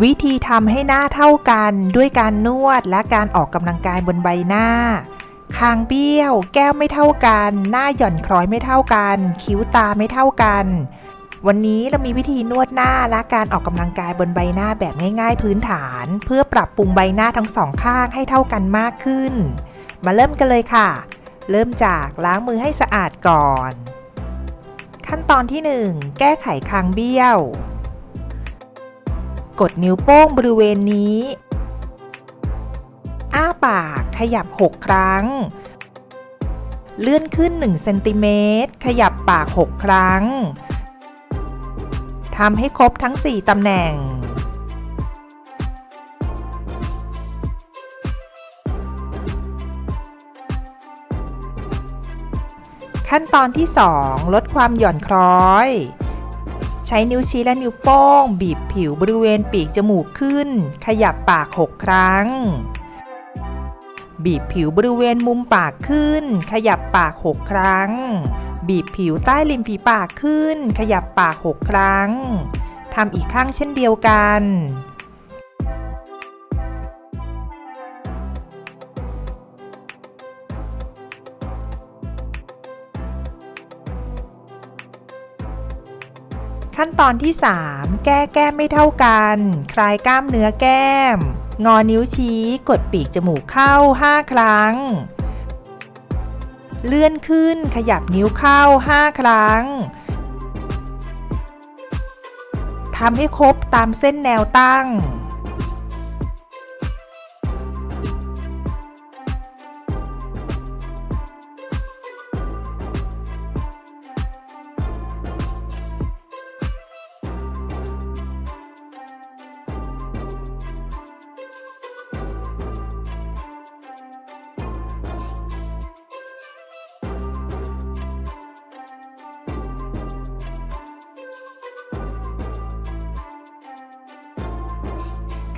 วิธีทำให้หน้าเท่ากันด้วยการนวดและการออกกำลังกายบนใบหน้า คางเบี้ยว แก้มไม่เท่ากัน หน้าหย่อนคล้อยไม่เท่ากัน คิ้วตาไม่เท่ากัน วันนี้เรามีวิธีนวดหน้าและการออกกำลังกายบนใบหน้าแบบง่ายๆ พื้นฐาน เพื่อปรับปรุงใบหน้าทั้งสองข้างให้เท่ากันมากขึ้น มาเริ่มกันเลยค่ะ เริ่มจากล้างมือให้สะอาดก่อน ขั้นตอนที่ 1 แก้ไขคางเบี้ยว กดนิ้วโป้งบริเวณนี้ อ้าปากขยับ 6 ครั้ง เลื่อนขึ้น 1 เซนติเมตร ขยับปาก 6 ครั้ง ทำให้ครบทั้ง 4 ตำแหน่งขั้นตอนที่ 2 ลดความหย่อนคล้อย ใช้นิ้วชี้และนิ้วโป้ง บีบผิวบริเวณปีกจมูกขึ้น ขยับปาก 6 ครั้ง บีบผิวบริเวณมุมปากขึ้น ขยับปาก 6 ครั้ง บีบผิวใต้ริมฝีปากขึ้น ขยับปาก 6 ครั้งทำอีกข้างเช่นเดียวกัน ขั้นตอนที่ 3 แก้แก้มไม่เท่ากัน คลายกล้ามเนื้อแก้ม งอนิ้วชี้ กดปีกจมูกเข้า 5 ครั้ง เลื่อนขึ้นขยับนิ้วเข้า 5 ครั้งทำให้ครบตามเส้นแนวตั้ง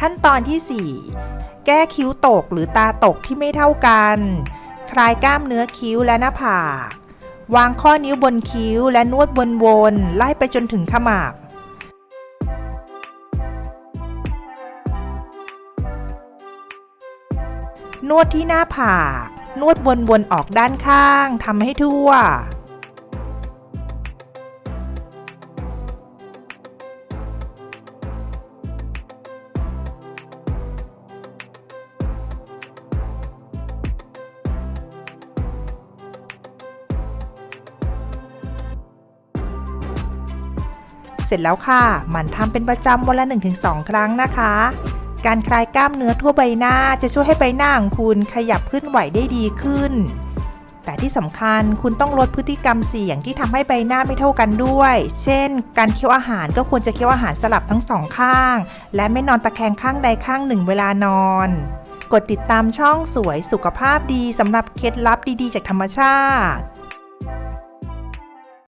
ขั้นตอนที่ 4 แก้คิ้วตกหรือตาตกที่ไม่เท่ากัน คลายกล้ามเนื้อคิ้วและหน้าผาก วางข้อนิ้วบนคิ้วและนวดวนๆไล่ไปจนถึงขมับนวดที่หน้าผาก นวดวนๆออกด้านข้างทำให้ทั่ว เสร็จแล้วค่ะหมันทำเป็นประจำวันละ 1-2 ครั้งนะคะ การคลายกล้ามเนื้อทั่วใบหน้าจะช่วยให้ใบหน้าของคุณขยับเคลื่อนไหวได้ดีขึ้น แต่ที่สำคัญคุณต้องลดพฤติกรรมเสี่ยงที่ทำให้ใบหน้าไม่เท่ากันด้วย เช่น การเคี้ยวอาหารก็ควรจะเคี้ยวอาหารสลับทั้งสองข้าง และไม่นอนตะแคงข้างใดข้างหนึ่งเวลานอนกดติดตามช่องสวยสุขภาพดีสำหรับเคล็ดลับดีๆ จากธรรมชาติ